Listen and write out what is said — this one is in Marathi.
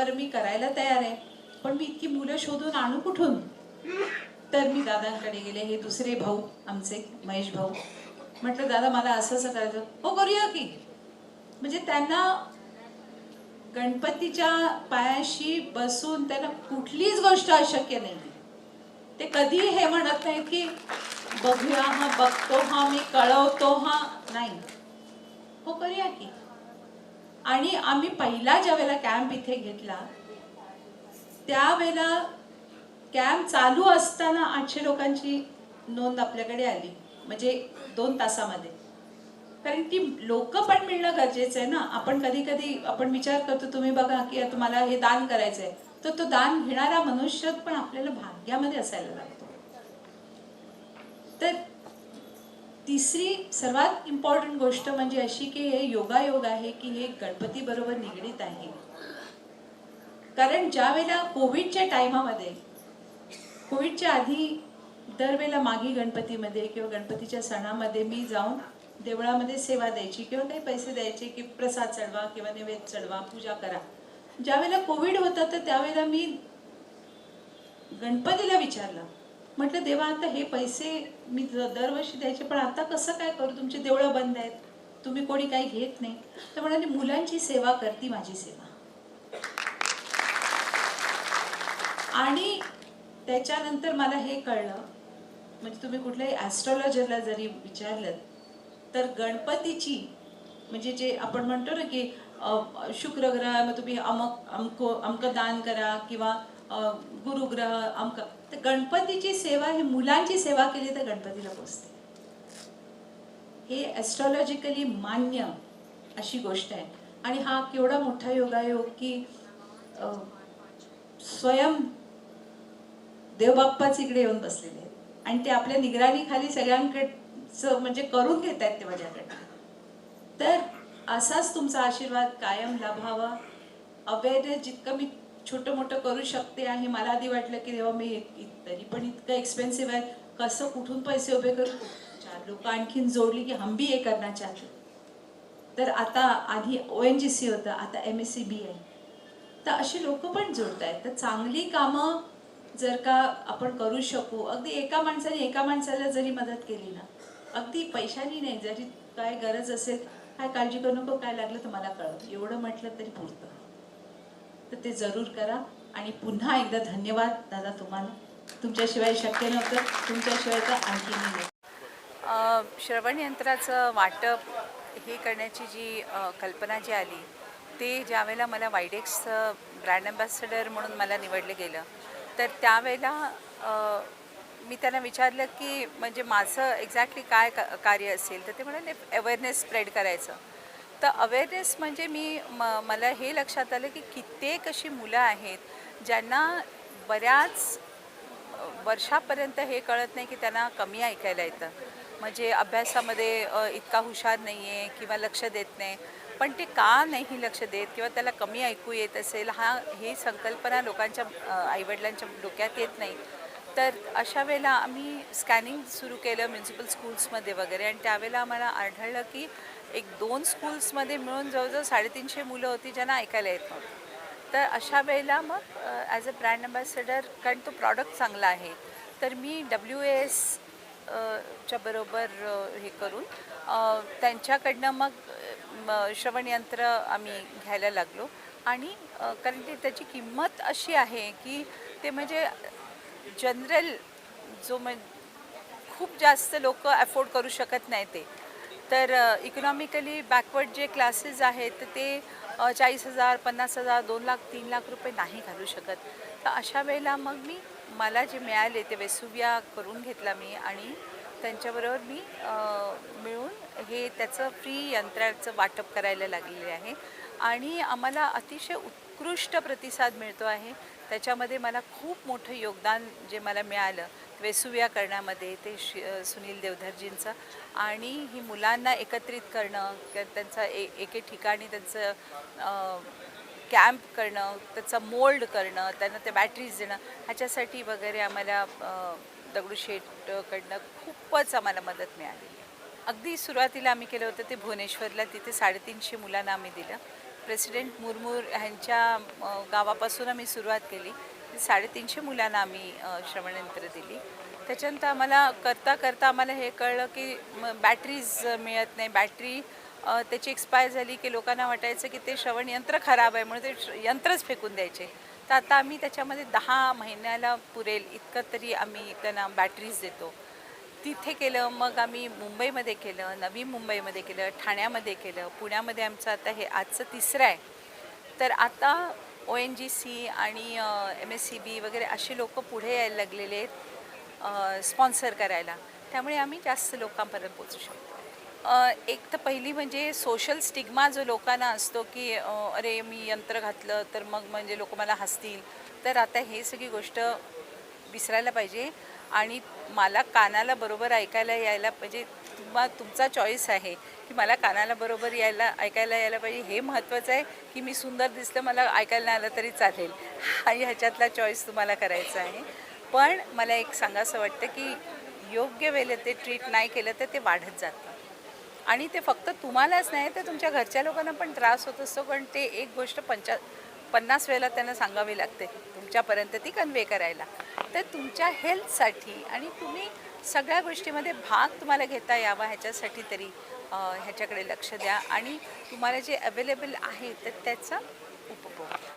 बरं मी करायला तयार आहे. पण मी इतकी मुलं शोधून आणू कुठून? तर मी दादांकडे गेले. हे दुसरे भाऊ आमचे महेश भाऊ. म्हटलं दादा मला असं असं करायचं. हो करूया की. म्हणजे त्यांना गणपतीच्या पायाशी बसून त्यांना कुठलीच गोष्ट अशक्य नाही. ते कधी हे म्हणत नाहीत की बघूया हा बघतो हा मी कळवतो हा. नाही. हो करूया की. आणि आम्ही पहिला ज्या वेळेला कॅम्प इथे घेतला त्यावेळेला कॅम्प चालू असताना आठशे लोकांची नोंद आपल्याकडे आली म्हणजे दोन तासामध्ये. कारण की लोक पण मिळणं गरजेचं आहे ना. आपण कधी कधी आपण विचार करतो तुम्ही बघा की तुम्हाला हे दान करायचं आहे तर तो दान घेणारा मनुष्य पण आपल्याला भाग्यामध्ये असायला लागतो. तर तिसरी सर्वात इम्पॉर्टंट गोष्ट म्हणजे अशी की हे योगायोग आहे की हे गणपती बरोबर निगडीत आहे. कारण ज्या वेळेला कोविडच्या टायमामध्ये कोविडच्या आधी दरवेळेला मागी गणपतीमध्ये किंवा गणपतीच्या सणामध्ये मी जाऊन देवळामध्ये सेवा द्यायची किंवा काही पैसे द्यायचे की प्रसाद चढवा किंवा नैवेद्य चढवा पूजा करा. ज्यावेळेला कोविड होता तर त्यावेळेला मी गणपतीला विचारलं. म्हटलं देवा आता हे पैसे मी दरवर्षी द्यायचे पण आता कसं काय करू? तुमचे देवळं बंद आहेत. तुम्ही कोणी काही घेत नाही. तर म्हणाले मुलांची सेवा करती माझी सेवा. आणि त्याच्यानंतर मला हे कळलं म्हणजे तुम्ही कुठल्याही ॲस्ट्रॉलॉजरला जरी विचारलं तर गणपतीची म्हणजे जे आपण म्हणतो ना की शुक्रग्रह मग तुम्ही अमक अमको अमकं दान करा किंवा गुरुग्रह अमक तर गणपतीची सेवा ही मुलांची सेवा केली तर गणपतीला पोचते. हे ॲस्ट्रॉलॉजिकली मान्य अशी गोष्ट आहे. आणि हा केवढा मोठा योगायोग की स्वयं देवबाप्पाच इकडे येऊन बसलेले आहेत. आणि ते आपल्या निगराणीखाली सगळ्यांकडचं म्हणजे करून घेत आहेत ते माझ्याकडे. तर असाच तुमचा आशीर्वाद कायम लाभावा. अवेअरनेस जितकं मी छोटं मोठं करू शकते आहे. मला आधी वाटलं की तेव्हा मी तरी पण इतकं एक्सपेन्सिव्ह आहे. कसं कुठून पैसे उभे करू? चार लोक आणखीन जोडली की हम भी हे करणार चाहते तर आता आधी ओ एन जी सी होतं आता एम एस सी बी आहे. तर अशी लोक पण जोडत आहेत तर चांगली कामं जर का आपण करू शकू अगदी एका माणसाने एका माणसाला जरी मदत केली ना अगदी पैशानी नाही जरी काय गरज असेल काय काळजी करू नको काय लागलं तर मला कळव. एवढं म्हटलं तरी पुरतं. तर ते जरूर करा. आणि पुन्हा एकदा धन्यवाद. दादा तुम्हाला तुमच्याशिवाय शक्य नव्हतं. तुमच्याशिवाय तर आणखी नाही. श्रवणयंत्राचं वाटप हे करण्याची जी कल्पना जी आली ते ज्यावेळेला मला वायडेक्सचं ब्रँड अँबॅसेडर म्हणून मला निवडलं गेलं तर त्यावेळेला मी त्यांना विचारलं की म्हणजे माझं एक्झॅक्टली काय का- कार्य असेल? तर ते म्हणाले अवेअरनेस स्प्रेड करायचं. तर अवेअरनेस म्हणजे मी म मला हे लक्षात आलं की कित्येक अशी मुलं आहेत ज्यांना बऱ्याच वर्षापर्यंत हे कळत नाही की त्यांना कमी ऐकायला येतं. म्हणजे अभ्यासामध्ये इतका हुशार नाही आहे किंवा लक्ष देत नाही. पण ते का नाही लक्ष देत किंवा त्याला कमी ऐकू येत असेल हा ही संकल्पना लोकांच्या आईवडिलांच्या डोक्यात येत नाही. तर अशा वेळेला आम्ही स्कॅनिंग सुरू केलं म्युन्सिपल स्कूल्समध्ये वगैरे आणि त्यावेळेला आम्हाला आढळलं की एक दोन स्कूल्समध्ये मिळून जवळजवळ साडेतीनशे मुलं होती ज्यांना ऐकायला येत नव्हतं. तर अशा वेळेला मग ॲज अ ब्रँड अँबॅसेडर कारण तो प्रॉडक्ट चांगला आहे तर मी डब्ल्यू एस च्या बरोबर हे करून त्यांच्याकडनं मग श्रवणयंत्र आम्ही घ्यायला लागलो. आणि कारण ते त्याची किंमत अशी आहे की ते म्हणजे जनरल जो म्हण खूप जास्त लोक अफोर्ड करू शकत नाही ते. तर इकॉनॉमिकली बॅकवर्ड जे क्लासेस आहेत ते चाळीस हजार पन्नास हजार दोन लाख तीन लाख रुपये नाही घालू शकत. तर अशा वेळेला मग मी मला जे मिळाले ते वेसुव्या करून घेतला मी आणि त्यांच्याबरोबर मी मिळून हे त्याचं फ्री यंत्राचं वाटप करायला लागलेले आहे. आणि आम्हाला अतिशय उत्कृष्ट प्रतिसाद मिळतो आहे. त्याच्यामध्ये मला खूप मोठं योगदान जे मला मिळालं वेसुव्या करण्यामध्ये ते श सुनील देवधरजींचं आणि ही मुलांना एकत्रित करणं त्यांचा त्यांचं ए एके ठिकाणी त्यांचं कॅम्प करणं त्याचं मोल्ड करणं त्यांना ते बॅटरीज देणं ह्याच्यासाठी वगैरे आम्हाला दगडूशेठकडनं खूपच आम्हाला मदत मिळाली. अगदी सुरुवातीला आम्ही केलं होतं ते भुवनेश्वरला तिथे साडेतीनशे मुलांना आम्ही दिलं. प्रेसिडेंट मुर्मूर ह्यांच्या गावापासून आम्ही सुरुवात केली. साडेतीनशे मुलांना आम्ही श्रवणयंत्र दिली. त्याच्यानंतर आम्हाला करता करता आम्हाला हे कळलं की बॅटरीज मिळत नाही. बॅटरी त्याची एक्सपायर झाली की लोकांना वाटायचं की ते श्रवणयंत्र खराब आहे म्हणून ते श- यंत्रच फेकून द्यायचे. तर आता आम्ही त्याच्यामध्ये दहा महिन्याला पुरेल इतकं तरी आम्ही त्यांना बॅटरीज देतो. तिथे केलं मग आम्ही मुंबईमध्ये केलं नवी मुंबईमध्ये केलं ठाण्यामध्ये केलं पुण्यामध्ये आमचं आता हे आजचं तिसरं आहे. तर आता ओ एन जी सी आणि एम एस सी बी वगैरे अशी लोक पुढे यायला लागलेले आहेत स्पॉन्सर करायला. त्यामुळे आम्ही जास्त लोकांपर्यंत पोचू शकतो. एक तर पहिली म्हणजे सोशल स्टिग्मा जो लोकांना असतो की अरे मी यंत्र घातलं तर मग म्हणजे लोक मला हसतील. तर आता हे सगळी गोष्ट विसरायला पाहिजे आणि मला कानाला बरोबर ऐकायला यायला पाहिजे तुम्हा तुमचा चॉईस आहे की मला कानाला बरोबर यायला ऐकायला यायला पाहिजे. हे महत्त्वाचं आहे की मी सुंदर दिसलं मला ऐकायला नाही आलं तरी चालेल. आणि ह्याच्यातला चॉईस तुम्हाला करायचा आहे. पण मला एक सांगावंसं वाटतं की योग्य वेळेला ते ट्रीट नाही केलं तर ते वाढत जातं. आणि ते फक्त तुम्हालाच नाही तर तुमच्या घरच्या लोकांना पण त्रास होत असतो. पण ते एक गोष्ट पंचा पन्नास वेळेला त्यांना सांगावी लागते तुमच्यापर्यंत ती कन्वे करायला. तर तुमच्या हेल्थसाठी आणि तुम्ही सगळ्या गोष्टीमध्ये भाग तुम्हाला घेता यावा ह्याच्यासाठी तरी ह्याच्याकडे लक्ष द्या आणि तुम्हाला जे अवेलेबल आहे तर त्याचा उपभोग.